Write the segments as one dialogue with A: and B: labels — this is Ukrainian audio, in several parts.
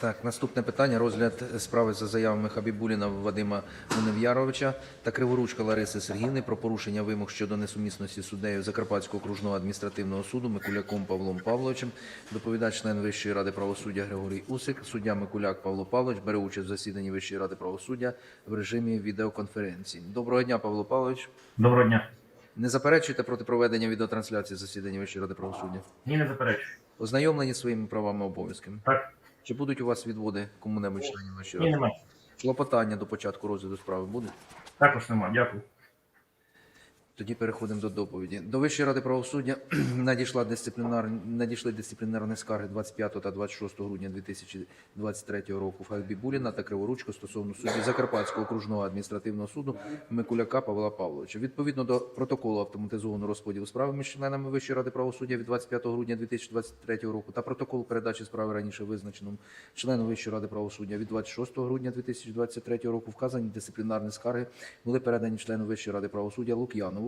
A: Так, наступне питання. Розгляд справи за заявами Хабібуліна Вадима Мунев'яровича та Криворучка Лариси Сергіївни про порушення вимог щодо несумісності суддею Закарпатського окружного адміністративного суду Микуляком Павлом Павловичем. Доповідач член Вищої ради правосуддя Григорій Усик. Суддя Микуляк Павло Павлович бере участь в засіданні Вищої ради правосуддя в режимі відеоконференції. Доброго дня, Павло Павлович.
B: Доброго дня.
A: Не заперечуєте проти проведення відеотрансляції засідання Вищої ради правосуддя?
B: Ні, не заперечую.
A: Ознайомлені своїми правами обов'язками.
B: Так,
A: Чи будуть у вас відводи кому-небудь членів
B: ні,
A: ради?
B: немає.
A: Клопотання до початку розгляду справи буде?
B: Також немає. Дякую.
A: Тоді переходимо до доповіді. До Вищої ради правосуддя надійшла дисциплінар... надійшли дисциплінарні скарги 25 та 26 грудня 2023 року в Хабібуліна та Криворучко стосовно судді Закарпатського окружного адміністративного суду Микуляка Павла Павловича. Відповідно до протоколу автоматизованого розподілу справи між членами Вищої ради правосуддя від 25 грудня 2023 року та протоколу передачі справи раніше визначеному члену Вищої ради правосуддя від 26 грудня 2023 року вказані дисциплінарні скарги були передані члену Вищої ради правосуддя Лук'янову,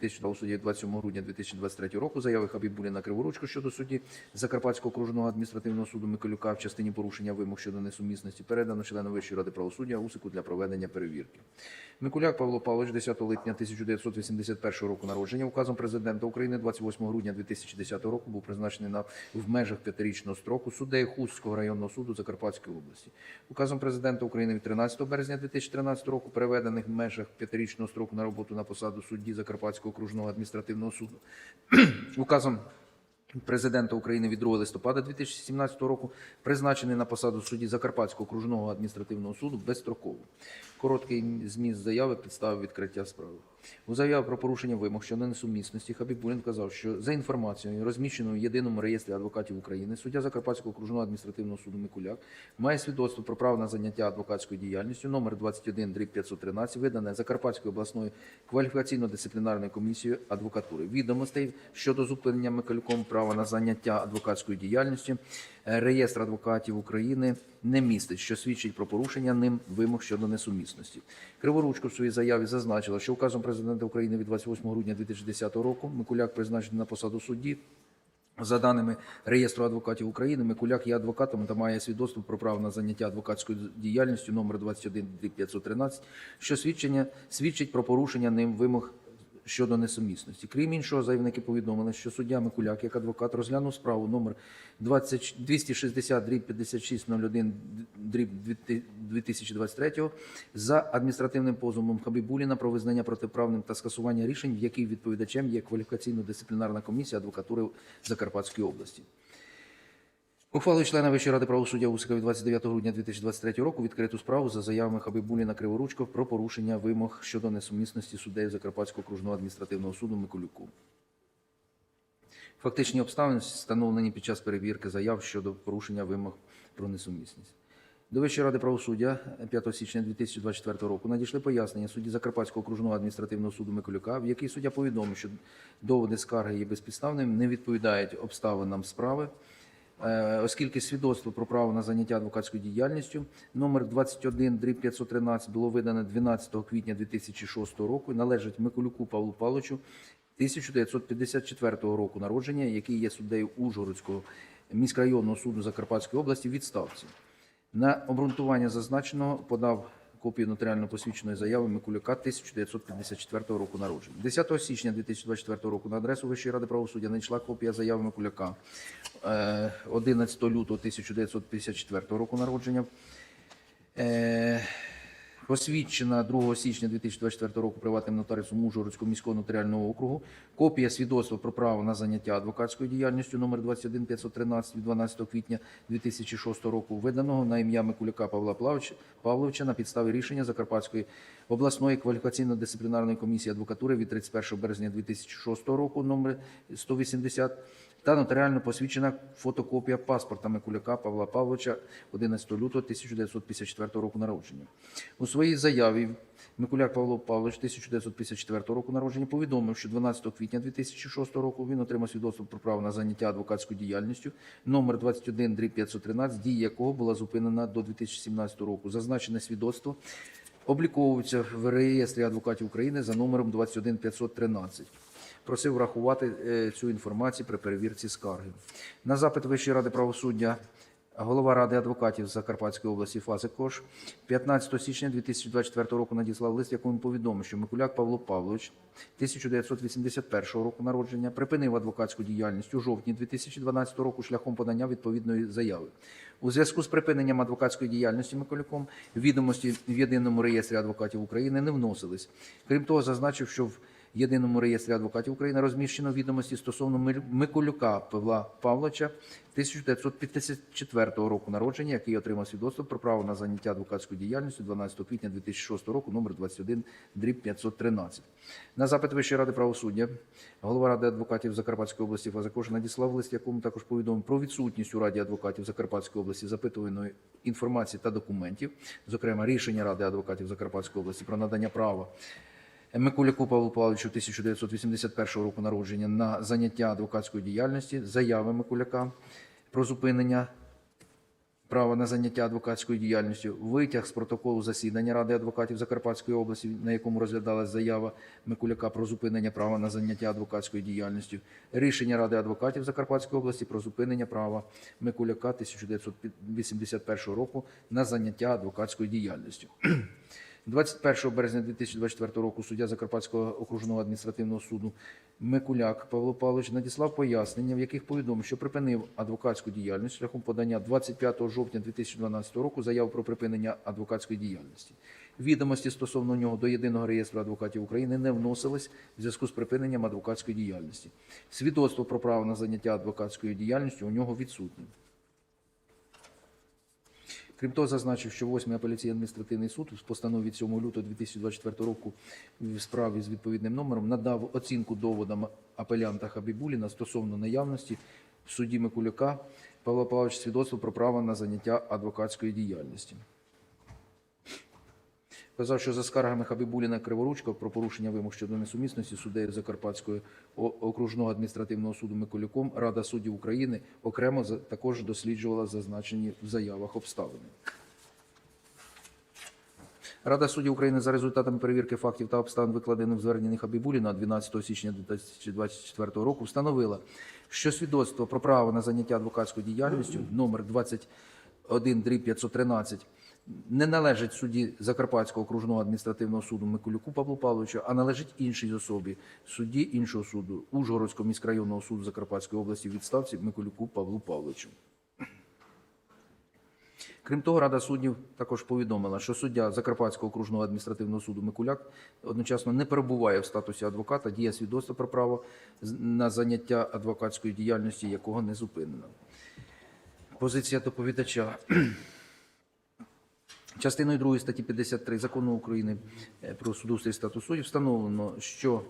A: грудня 2000 27 грудня 2023 року заяви Хабібуліна Криворучко щодо судді Закарпатського окружного адміністративного суду Миколюка в частині порушення вимог щодо несумісності передано члену Вищої ради правосуддя Усику для проведення перевірки. Микуляк Павло Павлович 10 липня 1981 року народження указом президента України 28 грудня 2010 року був призначений на в межах п'ятирічного строку суддею Хустського районного суду Закарпатської області. Указом президента України від 13 березня 2013 року переведених в межах п'ятирічного строку на роботу на посаду судді Закарпатського окружного адміністративного суду. Указом Президента України від 2 листопада 2017 року призначений на посаду судді Закарпатського окружного адміністративного суду безстроково. Короткий зміст заяви підстави відкриття справи. У заяві про порушення вимог щодо несумісності Хабібулін вказав, що за інформацією, розміщеною в єдиному реєстрі адвокатів України, суддя Закарпатського окружного адміністративного суду Микуляк має свідоцтво про право на заняття адвокатською діяльністю номер 21 513, видане Закарпатською обласною кваліфікаційно-дисциплінарною комісією адвокатури. Відомостей щодо зупинення Миколюком права на заняття адвокатською діяльністю реєстр адвокатів України не містить, що свідчить про порушення ним вимог щодо несумісності. Криворучко в своїй заяві зазначила, що указом президента України від 28 грудня 2010 року Микуляк призначений на посаду судді. За даними реєстру адвокатів України, Микуляк є адвокатом та має свідоцтво про право на заняття адвокатською діяльністю номер 21 513, що свідчення свідчить про порушення ним вимог щодо несумісності. Крім іншого, заявники повідомили, що суддя Микуляк, як адвокат, розглянув справу номер 20 260 дріб 5601 дріб 2023 за адміністративним позовом Хабібуліна про визнання протиправним та скасування рішень, в якій відповідачем є кваліфікаційно-дисциплінарна комісія адвокатури Закарпатської області. Ухвалою члена Вищої ради правосуддя Усика від 29 грудня 2023 року відкриту справу за заявами Хабибуліна Криворучко про порушення вимог щодо несумісності суддею Закарпатського окружного адміністративного суду Миколюку. Фактичні обставини встановлені під час перевірки заяв щодо порушення вимог про несумісність. До Вищої ради правосуддя 5 січня 2024 року надійшли пояснення судді Закарпатського окружного адміністративного суду Миколюка, в якій суддя повідомив, що доводи скарги є безпідставними, не відповідають обставинам справи. Е, оскільки свідоцтво про право на заняття адвокатською діяльністю номер 21 дріб 513 було видане 12 квітня 2006 року і належить Миколюку Павлу Павловичу 1954 року народження, який є суддею Ужгородського міськрайонного суду Закарпатської області відставці. На обґрунтування зазначеного подав копію нотаріально посвідченої заяви Микулюка 1954 року народження. 10 січня 2024 року на адресу Вищої ради правосуддя надійшла копія заяви Микуляка е, 11 лютого 1954 року народження. Посвідчена 2 січня 2024 року приватним нотаріусом Ужгородського міського нотаріального округу. Копія свідоцтва про право на заняття адвокатською діяльністю номер 21513 від 12 квітня 2006 року, виданого на ім'я Микуляка Павла Павловича на підставі рішення Закарпатської обласної кваліфікаційно-дисциплінарної комісії адвокатури від 31 березня 2006 року номер 180 та нотаріально посвідчена фотокопія паспорта Микуляка Павла Павловича 11 лютого 1954 року народження. У своїй заяві Микуляк Павло Павлович 1954 року народження повідомив, що 12 квітня 2006 року він отримав свідоцтво про право на заняття адвокатською діяльністю номер 21 513, дія якого була зупинена до 2017 року. Зазначене свідоцтво обліковується в реєстрі адвокатів України за номером 21513. Просив врахувати е, цю інформацію при перевірці скарги. На запит Вищої ради правосуддя голова Ради адвокатів Закарпатської області Фазикош 15 січня 2024 року надіслав лист, якому повідомив, що Микуляк Павло Павлович 1981 року народження припинив адвокатську діяльність у жовтні 2012 року шляхом подання відповідної заяви. У зв'язку з припиненням адвокатської діяльності Миколюком відомості в єдиному реєстрі адвокатів України не вносились. Крім того, зазначив, що в єдиному реєстрі адвокатів України розміщено відомості стосовно Миколюка Павла Павловича 1954 року народження, який отримав свідоцтво про право на заняття адвокатською діяльністю 12 квітня 2006 року, номер 21 дріб 513. На запит Вищої ради правосуддя голова Ради адвокатів Закарпатської області Фазакош надіслав лист, якому також повідомив про відсутність у Раді адвокатів Закарпатської області запитуваної інформації та документів, зокрема рішення Ради адвокатів Закарпатської області про надання права Микуляку Павлу Павловичу 1981 року народження на заняття адвокатської діяльності, заяви Микуляка про зупинення права на заняття адвокатською діяльністю, витяг з протоколу засідання Ради адвокатів Закарпатської області, на якому розглядалась заява Микуляка про зупинення права на заняття адвокатською діяльністю, рішення Ради адвокатів Закарпатської області про зупинення права Микуляка 1981 року на заняття адвокатською діяльністю. 21 березня 2024 року суддя Закарпатського окружного адміністративного суду Микуляк Павло Павлович надіслав пояснення, в яких повідомив, що припинив адвокатську діяльність шляхом подання 25 жовтня 2012 року заяв про припинення адвокатської діяльності. Відомості стосовно нього до єдиного реєстру адвокатів України не вносились в зв'язку з припиненням адвокатської діяльності. Свідоцтво про право на заняття адвокатською діяльністю у нього відсутнє. Крім того, зазначив, що 8 апеляційний адміністративний суд в постанові від 7 лютого 2024 року в справі з відповідним номером надав оцінку доводам апелянта Хабібуліна стосовно наявності в суді Микуляка Павла Павловича свідоцтво про право на заняття адвокатської діяльності. Вказав, що за скаргами Хабібуліна Криворучка про порушення вимог щодо несумісності суддею Закарпатського окружного адміністративного суду Миколюком Рада суддів України окремо також досліджувала зазначені в заявах обставини. Рада суддів України за результатами перевірки фактів та обставин, викладених в зверненні Хабібуліна 12 січня 2024 року, встановила, що свідоцтво про право на заняття адвокатською діяльністю номер 21 513 не належить судді Закарпатського окружного адміністративного суду Миколюку Павлу Павловичу, а належить іншій особі судді іншого суду Ужгородського міськрайонного суду Закарпатської області в відставці Миколюку Павлу Павловичу. Крім того, Рада суддів також повідомила, що суддя Закарпатського окружного адміністративного суду Микуляк одночасно не перебуває в статусі адвоката, діє свідоцтво про право на заняття адвокатської діяльності, якого не зупинено. Позиція доповідача. Частиною 2 статті 53 Закону України е, про судоустрій статус суддів встановлено, що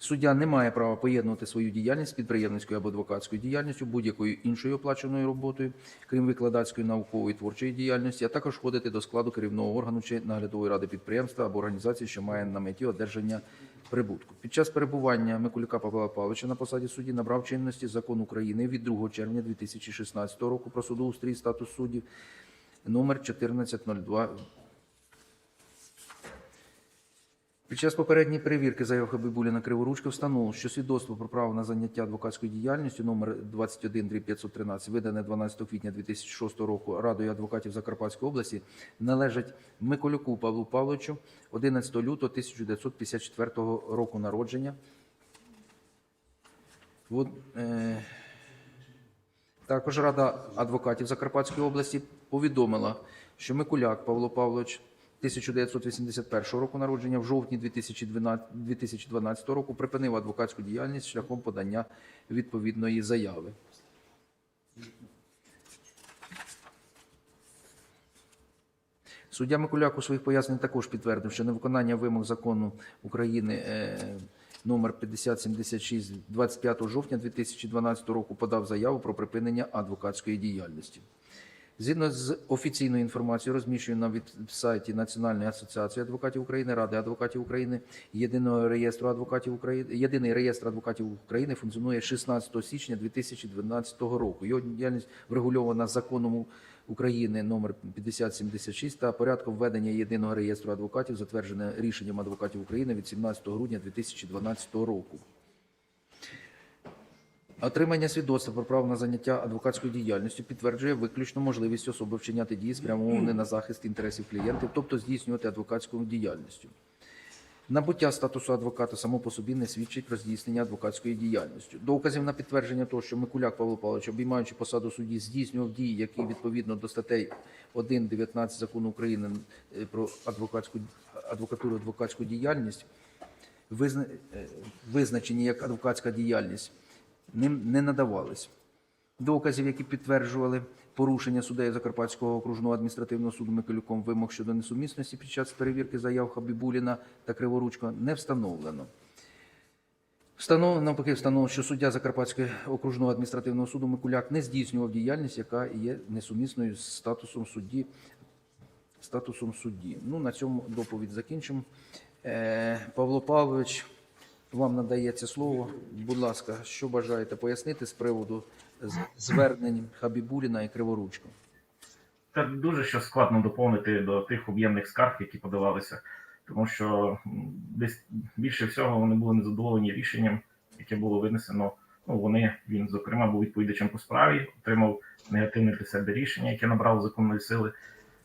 A: Суддя не має права поєднувати свою діяльність з підприємницькою або адвокатською діяльністю, будь-якою іншою оплаченою роботою, крім викладацької, наукової творчої діяльності, а також входити до складу керівного органу чи наглядової ради підприємства або організації, що має на меті одержання прибутку. Під час перебування Микулюка Павла Павловича на посаді судді набрав чинності закон України від 2 червня 2016 року про судоустрій статус суддів номер 1402 Під час попередньої перевірки заяв Хабибуліна Криворучка встановлено, що свідоцтво про право на заняття адвокатською діяльністю номер 21 513, видане 12 квітня 2006 року Радою адвокатів Закарпатської області, належить Миколюку Павлу Павловичу 11 лютого 1954 року народження. От, е, також Рада адвокатів Закарпатської області повідомила, що Микуляк Павло Павлович 1981 року народження в жовтні 2012 2012 року припинив адвокатську діяльність шляхом подання відповідної заяви. Суддя Микуляк у своїх поясненнях також підтвердив, що невиконання вимог закону України е, номер 5076 25 жовтня 2012 року подав заяву про припинення адвокатської діяльності. Згідно з офіційною інформацією, розміщеною на веб-сайті Національної асоціації адвокатів України, Ради адвокатів України, єдиного реєстру адвокатів України, єдиний реєстр адвокатів України функціонує 16 січня 2012 року. Його діяльність врегульована законом України номер 5076 та порядком введення єдиного реєстру адвокатів, затверджене рішенням адвокатів України від 17 грудня 2012 року. Отримання свідоцтва про право на заняття адвокатською діяльністю підтверджує виключно можливість особи вчиняти дії, спрямовані на захист інтересів клієнтів, тобто здійснювати адвокатську діяльністю. Набуття статусу адвоката само по собі не свідчить про здійснення адвокатської діяльності. Доказів на підтвердження того, що Микуляк Павло Павлович, обіймаючи посаду судді, здійснював дії, які відповідно до статей 1.19 закону України е, про адвокатську адвокатуру, адвокатську діяльність, е, визначені як адвокатська діяльність, ним не надавались. Доказів, які підтверджували порушення суддею Закарпатського окружного адміністративного суду Миколюком вимог щодо несумісності під час перевірки заяв Хабібуліна та Криворучко, не встановлено. Встановлено навпаки, встановлено, що суддя Закарпатського окружного адміністративного суду Микуляк не здійснював діяльність, яка є несумісною з статусом судді. Статусом судді. Ну, на цьому доповідь закінчимо. Е, Павло Павлович, вам надається слово. Будь ласка, що бажаєте пояснити з приводу з- звернень Хабібуліна і Криворучко?
B: Це дуже що складно доповнити до тих об'ємних скарг, які подавалися, тому що десь більше всього вони були незадоволені рішенням, яке було винесено. Ну, вони, він, зокрема, був відповідачем по справі, отримав негативне для себе рішення, яке набрало законної сили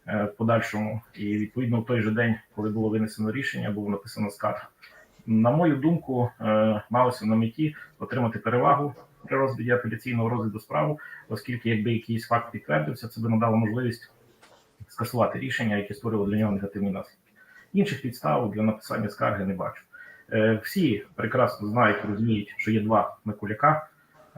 B: е, в подальшому. І відповідно в той же день, коли було винесено рішення, було написано скарга. На мою думку, е, малося на меті отримати перевагу при розгляді апеляційного розгляду справи, оскільки якби якийсь факт підтвердився, це би надало можливість скасувати рішення, яке створило для нього негативні наслідки. Інших підстав для написання скарги не бачу. Е, Всі прекрасно знають розуміють, що є два Микуляка.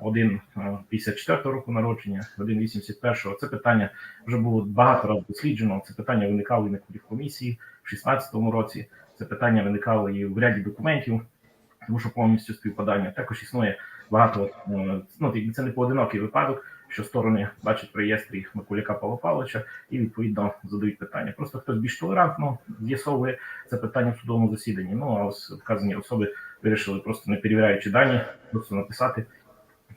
B: Один е, 54-го року народження, один 81-го. Це питання вже було багато разів досліджено. Це питання виникало і на комісії в 16-му році. Це питання виникало і в ряді документів, тому що повністю співпадання. Також існує багато. е, Ну це не поодинокий випадок, що сторони бачать в реєстрі Микуляка Павла Павловича і відповідно задають питання. Просто хтось більш толерантно з'ясовує це питання в судовому засіданні. Ну а ось вказані особи вирішили просто не перевіряючи дані, просто написати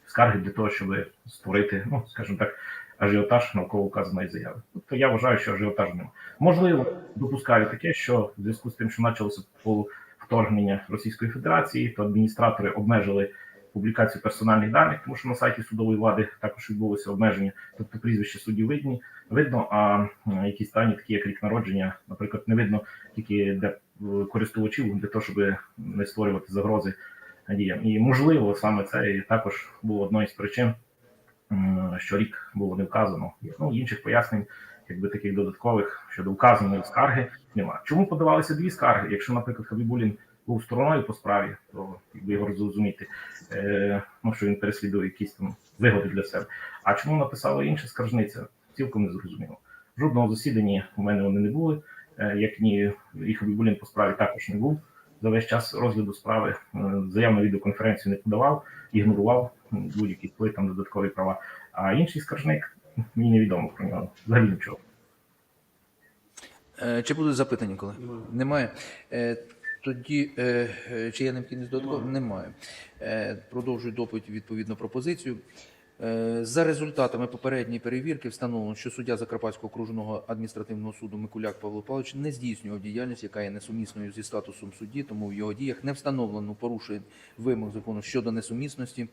B: скарги для того, щоб створити, ну скажімо так, ажіотаж навколо вказаної заяви. Тобто я вважаю, що ажіотажу немає. Можливо, допускаю таке, що в зв'язку з тим, що почалося по вторгнення Російської Федерації, то адміністратори обмежили публікацію персональних даних, тому що на сайті судової влади також відбулося обмеження, тобто прізвище судді видні, видно, а якісь дані, такі як рік народження, наприклад, не видно тільки для е, користувачів, для того, щоб не створювати загрози діям. І можливо, саме це також було одною з причин, що рік було не вказано. Ну інших пояснень, якби таких додаткових щодо вказаної скарги, немає. Чому подавалися дві скарги? Якщо, наприклад, Хабібулін був стороною по справі, то якби його зрозуміти, е, ну що він переслідує якісь там вигоди для себе. А чому написала інша скаржниця? Цілком не зрозуміло. Жодного засідання у мене вони не були, е, як ні і Хабібулін по справі також не був. За весь час розгляду справи е, заяв на відеоконференцію не подавав, ігнорував будь-які вплив там додаткові права. А інший скаржник мені невідомо про нього. Взагалі нічого.
A: Е, Чи будуть запитання, коли? Немає. Е, Тоді, е, е, чи є необхідність додатково? Немає. Е, Продовжую доповідь відповідно пропозицію. Е, За результатами попередньої перевірки встановлено, що суддя Закарпатського окружного адміністративного суду Микуляк Павло Павлович не здійснював діяльність, яка є несумісною зі статусом судді, тому в його діях не встановлено порушень вимог закону щодо несумісності,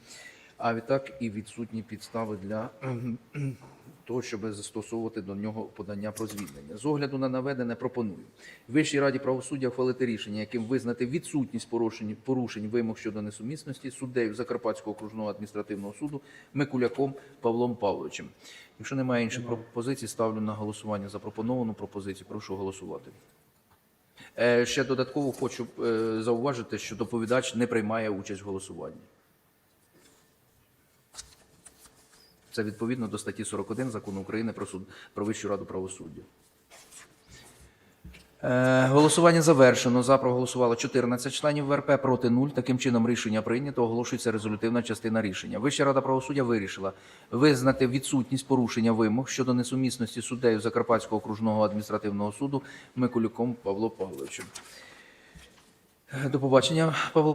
A: а відтак і відсутні підстави для того, щоб застосовувати до нього подання про звільнення. З огляду на наведене пропоную Вищій раді правосуддя ухвалити рішення, яким визнати відсутність порушень, порушень вимог щодо несумісності суддею Закарпатського окружного адміністративного суду Микуляком Павлом Павловичем. Якщо немає інших пропозицій, ставлю на голосування запропоновану пропозицію. Прошу голосувати. Е, Ще додатково хочу е, зауважити, що доповідач не приймає участь в голосуванні. Це відповідно до статті 41 закону України про суд про Вищу раду правосуддя. Е, Голосування завершено. За проголосувало 14 членів ВРП, проти 0. Таким чином рішення прийнято. Оголошується резолютивна частина рішення. Вища рада правосуддя вирішила визнати відсутність порушення вимог щодо несумісності суддею Закарпатського окружного адміністративного суду Миколюком Павло Павловичем. Е, До побачення, Павло